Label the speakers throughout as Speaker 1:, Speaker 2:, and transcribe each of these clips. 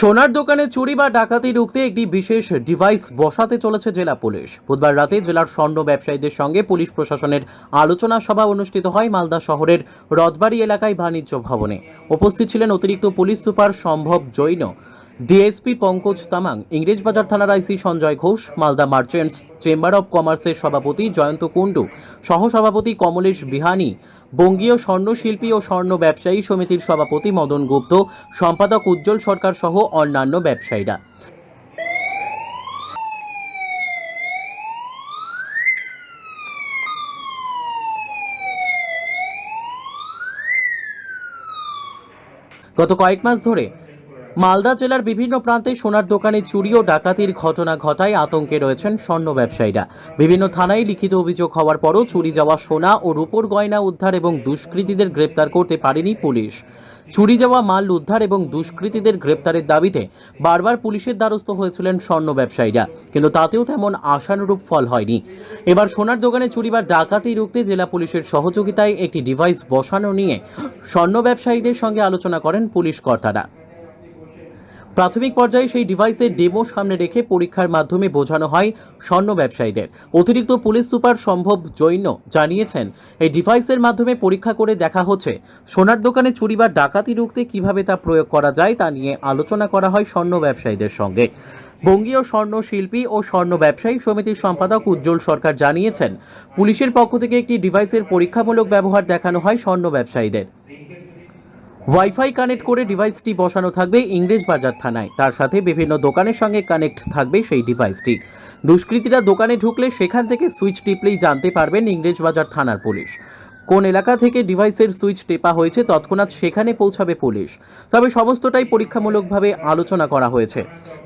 Speaker 1: সোনার দোকানে চুরি বা ডাকাতি রুখতে একটি বিশেষ ডিভাইস বসাতে চলেছে জেলা পুলিশ। বুধবার রাতে জেলার স্বর্ণ ব্যবসায়ীদের সঙ্গে পুলিশ প্রশাসনের আলোচনা সভা অনুষ্ঠিত হয় মালদা শহরের রথবাড়ি এলাকায় বাণিজ্য ভবনে। উপস্থিত ছিলেন অতিরিক্ত police super Sambhav Jain. DSP Pankaj Tamang Englishbazar থানার IC Sanjay Ghosh, Malda merchants, chamber of কমার্সের সভাপতি জয়ন্ত কুণ্ডু, সহসভাপতি কমলেশ বিহানি, বঙ্গীয় স্বর্ণশিল্পী ও স্বর্ণ ব্যবসায়ী সমিতির সভাপতি মদন গুপ্ত, সম্পাদক উজ্জ্বল সরকার সহ অন্যান্য ব্যবসায়ীরা। গত কয়েক মাস ধরে মালদা জেলার বিভিন্ন প্রান্তে সোনার দোকানে চুরি ও ডাকাতির ঘটনা ঘটায় আতঙ্কে রয়েছেন স্বর্ণ ব্যবসায়ীরা। বিভিন্ন থানায় লিখিত অভিযোগ হওয়ার পরও চুরি যাওয়া সোনা ও রূপোর গয়না উদ্ধার এবং দুষ্কৃতীদের গ্রেপ্তার করতে পারেনি পুলিশ। চুরি যাওয়া মাল উদ্ধার এবং দুষ্কৃতীদের গ্রেপ্তারের দাবিতে বারবার পুলিশের দ্বারস্থ হয়েছিলেন স্বর্ণ ব্যবসায়ীরা, কিন্তু তাতেও তেমন আশানুরূপ ফল হয়নি। এবার সোনার দোকানে চুরি বা ডাকাতি রুখতে জেলা পুলিশের সহযোগিতায় একটি ডিভাইস বসানো নিয়ে স্বর্ণ ব্যবসায়ীদের সঙ্গে আলোচনা করেন পুলিশ কর্তারা। প্রাথমিক পর্যায়ে সেই ডিভাইসের ডেমো সামনে রেখে পরীক্ষার মাধ্যমে বোঝানো হয় স্বর্ণ ব্যবসায়ীদের। অতিরিক্ত পুলিশ সুপার সম্ভব জৈন জানিয়েছেন, এই ডিভাইসের মাধ্যমে পরীক্ষা করে দেখা হচ্ছে। সোনার দোকানে চুরি বা ডাকাতি রুখতে কীভাবে তা প্রয়োগ করা যায় তা নিয়ে আলোচনা করা হয় স্বর্ণ ব্যবসায়ীদের সঙ্গে। বঙ্গীয় স্বর্ণ শিল্পী ও স্বর্ণ ব্যবসায়ী সমিতির সম্পাদক উজ্জ্বল সরকার জানিয়েছেন, পুলিশের পক্ষ থেকে একটি ডিভাইসের পরীক্ষামূলক ব্যবহার দেখানো হয় স্বর্ণ ব্যবসায়ীদের। ওয়াইফাই কানেক্ট করে ডিভাইসটি বসানো থাকবে ইংরেজ বাজার থানায়। তার সাথে বিভিন্ন দোকানের সঙ্গে কানেক্ট থাকবে সেই ডিভাইসটি দুষ্কৃতীরা দোকানে ঢুকলে সেখান থেকে সুইচ টিপলেই জানতে পারবেন ইংরেজ বাজার থানার পুলিশ। কোন এলাকা থেকে ডিভাইসের সুইচ টেপা হয়েছে তৎক্ষণাৎ সেখানে পৌঁছাবে পুলিশ। তবে সমস্তটাই পরীক্ষামূলকভাবে আলোচনা করা হয়েছে।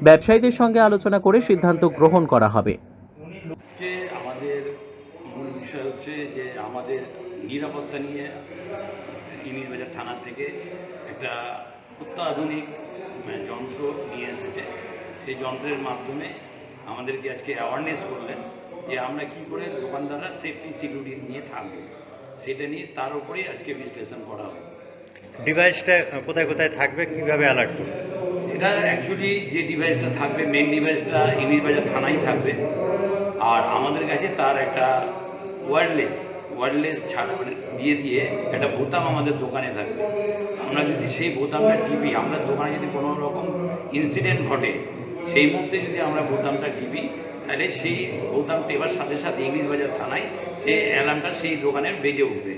Speaker 1: ব্যবসায়ীদের সঙ্গে আলোচনা করে সিদ্ধান্ত গ্রহণ করা হবে।
Speaker 2: আমাদের মূল বিষয় হচ্ছে যে আমাদের নিরাপত্তা নিয়ে ইমিরবাজার থানা থেকে একটা অত্যাধুনিক মানে, যন্ত্র নিয়ে এসেছে। সেই যন্ত্রের মাধ্যমে আমাদেরকে আজকে অ্যাওয়ারনেস করলেন যে আমরা কি করে দোকানদাররা সেফটি সিকিউরিটি নিয়ে থাকব। সেটা নিয়ে তার উপরেই আজকে বিশ্লেষণ করা হবে।
Speaker 3: ডিভাইসটা কোথায় কোথায় থাকবে কীভাবে অ্যালার্ট করবে?
Speaker 2: এটা অ্যাকচুয়ালি যে ডিভাইসটা থাকবে মেন ডিভাইসটা ইংলিশবাজার থানায় থাকবে। আর আমাদের কাছে তার একটা ওয়্যারলেস ওয়্যারলেস ছাড়া মানে দিয়ে দিয়ে একটা বোতাম আমাদের দোকানে থাকবে। আমরা যদি সেই বোতামটা টিপি আমরা দোকানে যদি কোনো রকম ইনসিডেন্ট ঘটে, সেই মুহূর্তে যদি আমরা বোতামটা টিপি, তাহলে সেই বোতাম টেপার সাথে সাথে ইংলিশবাজার থানায় সেই অ্যালার্মটা সেই দোকানের বেজে উঠবে।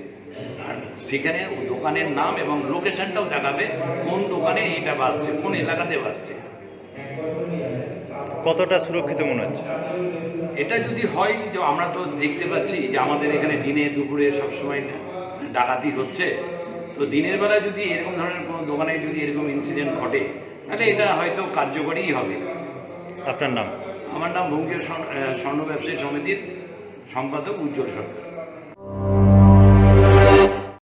Speaker 2: আর সেখানে দোকানের নাম এবং লোকেশনটাও দেখাবে, কোন দোকানে এটা বাসছে কোন এলাকাতে বাসছে
Speaker 3: কতটা সুরক্ষিত মনে হচ্ছে?
Speaker 2: এটা যদি হয় যে আমরা তো দেখতে পাচ্ছি যে আমাদের এখানে দিনে দুপুরে সবসময় ডাকাতি হচ্ছে তো দিনের বেলা যদি এরকম ধরনের কোনো দোকানে যদি এরকম ইনসিডেন্ট ঘটে তাহলে এটা হয়তো কার্যকরীই হবে।
Speaker 3: আপনার নাম?
Speaker 2: আমার নাম বঙ্গীয় স্বর্ণ- স্বর্ণ ব্যবসায়ী সমিতির সম্পাদক উজ্জ্বল সরকার।